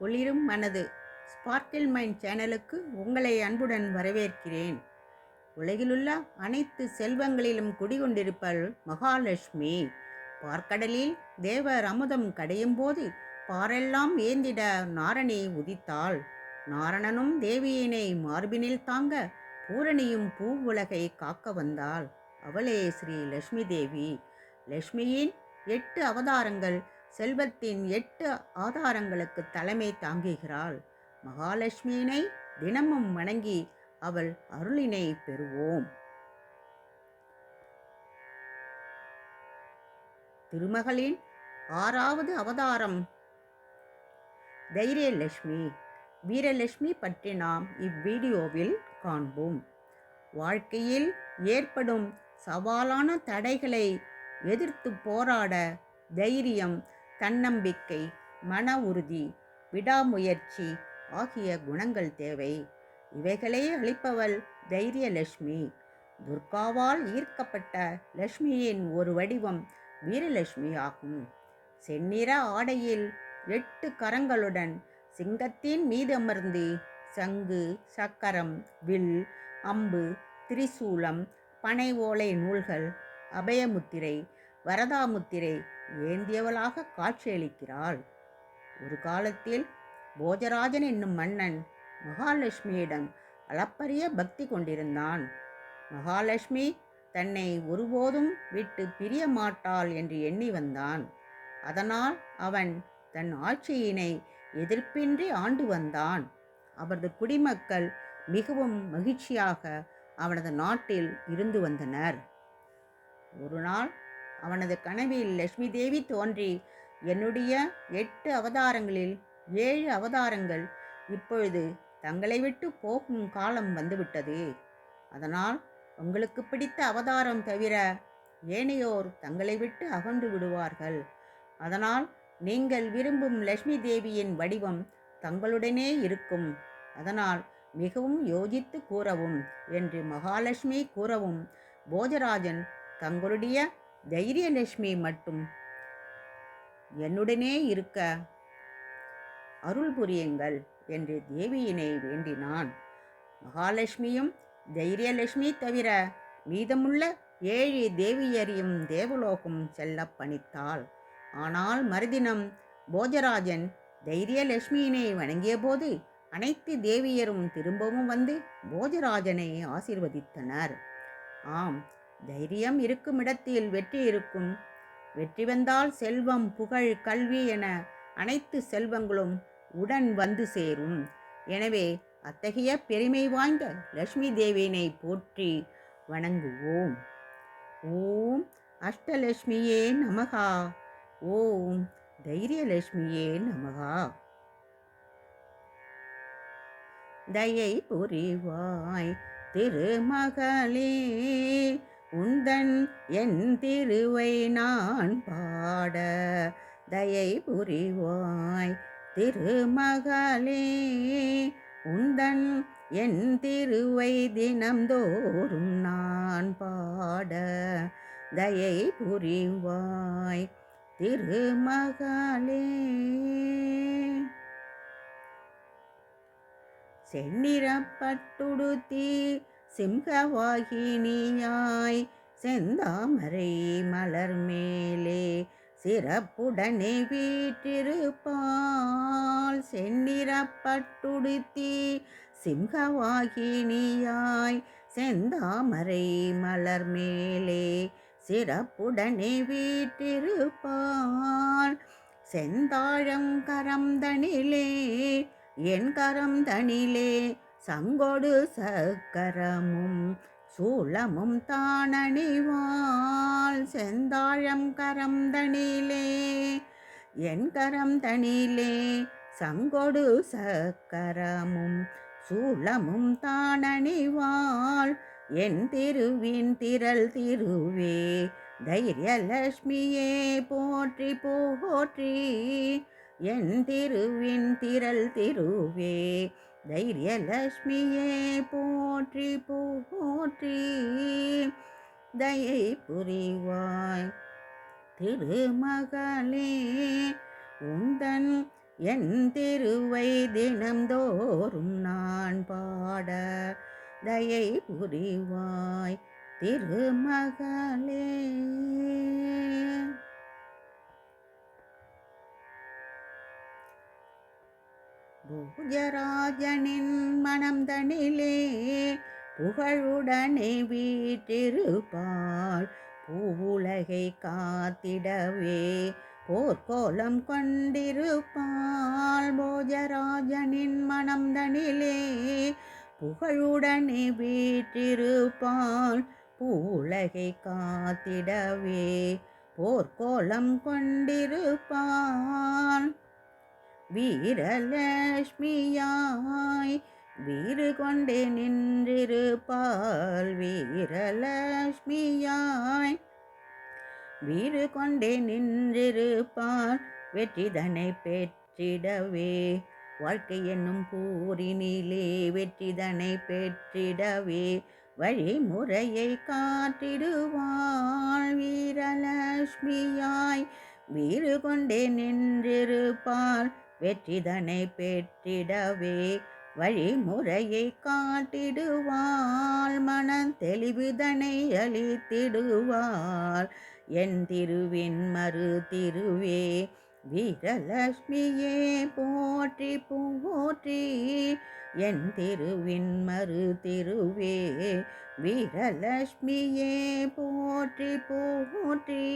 ஒளிரும் மனது. Sparkle mind சேனலுக்கு உங்களை அன்புடன் வரவேற்கிறேன். உலகிலுள்ள அனைத்து செல்வங்களிலும் குடிகொண்டிருப்பள் மகாலட்சுமி. பார்க்கடலில் தேவர் அமுதம் கடையும் போது பாரெல்லாம் ஏந்திட நாரணி உதித்தாள். நாரணனும் தேவியினை மார்பினில் தாங்க பூரணியும் பூவுலகை காக்க வந்தாள். அவளே ஸ்ரீ லட்சுமி தேவி. லட்சுமியின் எட்டு அவதாரங்கள் செல்வத்தின் எட்டு ஆதாரங்களுக்கு தலைமை தாங்குகிறாள். மகாலட்சுமியினை தினமும் வணங்கி அவள் அருளினை பெறுவோம். திருமகளின் ஆறாவது அவதாரம். தைரியலட்சுமி வீரலட்சுமி பற்றி நாம் இவ்வீடியோவில் காண்போம். வாழ்க்கையில் ஏற்படும் சவாலான தடைகளை எதிர்த்து போராட தைரியம் தன்னம்பிக்கை மன உறுதி விடாமுயற்சி ஆகிய குணங்கள் தேவை. இவைகளை அளிப்பவள் தைரியலட்சுமி. துர்காவால் ஈர்க்கப்பட்ட லட்சுமியின் ஒரு வடிவம் வீரலட்சுமி ஆகும் செந்நிற ஆடையில் எட்டு கரங்களுடன் சிங்கத்தின் மீது அமர்ந்து சங்கு சக்கரம் வில் அம்பு திரிசூலம் பனை ஓலை நூல்கள் அபயமுத்திரை வரதாமுத்திரை ஏந்தியவளாக காட்சியளிக்கிறாள். ஒரு காலத்தில் போஜராஜன் என்னும் மன்னன் மகாலட்சுமியிடம் அளப்பரிய பக்தி கொண்டிருந்தான். மகாலட்சுமி தன்னை ஒருபோதும் விட்டு பிரிய மாட்டாள் என்று எண்ணி வந்தான். அதனால் அவன் தன் ஆட்சியினை எதிர்ப்பின்றி ஆண்டு வந்தான். அவரது குடிமக்கள் மிகவும் மகிழ்ச்சியாக அவனது நாட்டில் இருந்து வந்தனர். ஒரு நாள் அவனது கனவில் லட்சுமி தேவி தோன்றி என்னுடைய எட்டு அவதாரங்களில் ஏழு அவதாரங்கள் இப்பொழுது தங்களை விட்டு போகும் காலம் வந்துவிட்டது. அதனால் உங்களுக்கு பிடித்த அவதாரம் தவிர ஏனையோர் தங்களை விட்டு அகன்று விடுவார்கள். அதனால் நீங்கள் விரும்பும் லட்சுமி தேவியின் வடிவம் தங்களுடனே இருக்கும். அதனால் மிகவும் யோசித்து கூறவும் என்று மகாலட்சுமி கூறவும் போஜராஜன் தங்களுடைய தைரியலட்சுமி மட்டும் என்னுடனே இருக்க அருள் புரியுங்கள் என்று தேவியினை வேண்டினான். மகாலட்சுமியும் தைரியலட்சுமி தவிர மீதமுள்ள ஏழு தேவியரையும் தேவலோகம் செல்ல பணித்தாள். ஆனால் மறுதினம் போஜராஜன் தைரியலட்சுமியினை வணங்கியபோது அனைத்து தேவியரும் திரும்பவும் வந்து போஜராஜனை ஆசிர்வதித்தனர். ஆம் தைரியம் இருக்கும் இடத்தில் வெற்றி இருக்கும். வெற்றி வந்தால் செல்வம் புகழ் கல்வி என அனைத்து செல்வங்களும் உடன் வந்து சேரும். எனவே அத்தகைய பெருமை வாய்ந்த லட்சுமி தேவியினை போற்றி வணங்குவோம். ஓம் அஷ்டலட்சுமியே நமகா. ஓம் தைரியலட்சுமியே நமகா. தயை புரிவாய் திருமகளே. உந்தன் என் திருவை நான் பாட தயை புரிவாய். திருமகளே உந்தன் என் திருவை தினம்தோறும் நான் பாட தயை புரிவாய். திருமகளே செந்நிறப்பட்டுடுத்தி சிம்ஹவாகினியாய் செந்தாமரை மலர் மேலே சிறப்புடனே வீற்றிருப்பாள். செந்நிறப்பட்டுடுத்தி சிம்ஹவாகினியாய் செந்தாமரை மலர் மேலே சிறப்புடனே வீற்றிருப்பாள். செந்தாழம் கரம் தனிலே என் கரம் தனிலே சங்கொடு சக்கரமும் சூளமும் தானணிவாள் செந்தாழம் கரம் தனிலே. என் கரம் தனிலே சங்கொடு சக்கரமும் சூளமும் தானணிவாள் என் திருவின் திரள் திருவே தைரியலட்சுமியே போற்றி போற்றி. என் திருவின் திரள் திருவே தைரியலட்சுமியே போற்றி போற்றி. தயை புரிவாய். திருமகளே உந்தன் என் திருவை தினம்தோறும் நான் பாட தயை புரிவாய். திருமகளே. பூஜராஜனின் மனம் தனிலே புகழுடனே வீற்றிருப்பாள். பூவுலகை காத்திடவே போர்க்கோலம் கொண்டிருப்பாள். போஜராஜனின் மனம் தனிலே புகழுடனே வீற்றிருப்பாள். பூலகை காத்திடவே போர்க்கோலம் கொண்டிருப்பாள். வீரலட்சுமியாய் வீறு கொண்டே நின்றிருப்பாள் வீரலட்சுமியாய். வீறு கொண்டே நின்றிருப்பாள் வெற்றிதனை பெற்றிடவே. வாழ்க்கை என்னும் பூரினிலே வெற்றிதனை பெற்றிடவே. வழிமுறையை காட்டிடுவாள் வீரலட்சுமியாய். வீறு கொண்டே நின்றிருப்பாள் வெற்றிதனை பெற்றிடவே வழிமுறையை காட்டிடுவாள். மனம் தெளிவுதனை அளித்திடுவாள். என் திருவின் மறு திருவே வீரலட்சுமியே போற்றி போற்றி. என் திருவின் மறு திருவே வீரலட்சுமியே போற்றி போற்றி.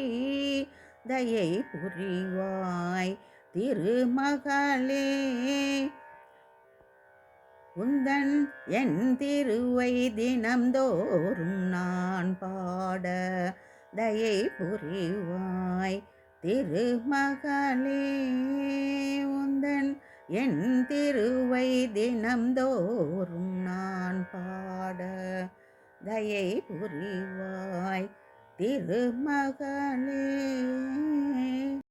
தயை புரிவாய் திருமகளே உந்தன் என் திருவை தினம்தோறும் நான் பாட தயை புரிவாய். திருமகளே உந்தன் என் திருவை தினம்தோறும் நான் பாட தயை புரிவாய். திருமகளே